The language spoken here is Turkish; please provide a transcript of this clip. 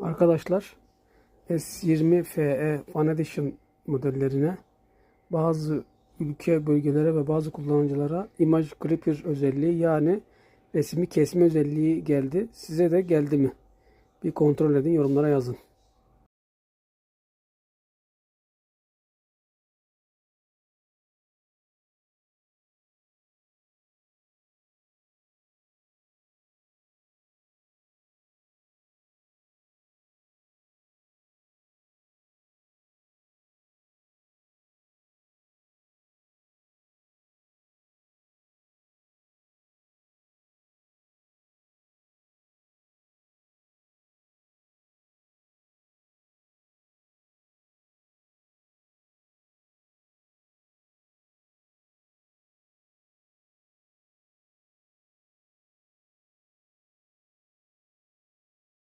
Arkadaşlar S20 FE Fan Edition modellerine bazı ülke bölgelere ve bazı kullanıcılara imaj clipper özelliği yani resmi kesme özelliği geldi. Size de geldi mi? Bir kontrol edin yorumlara yazın.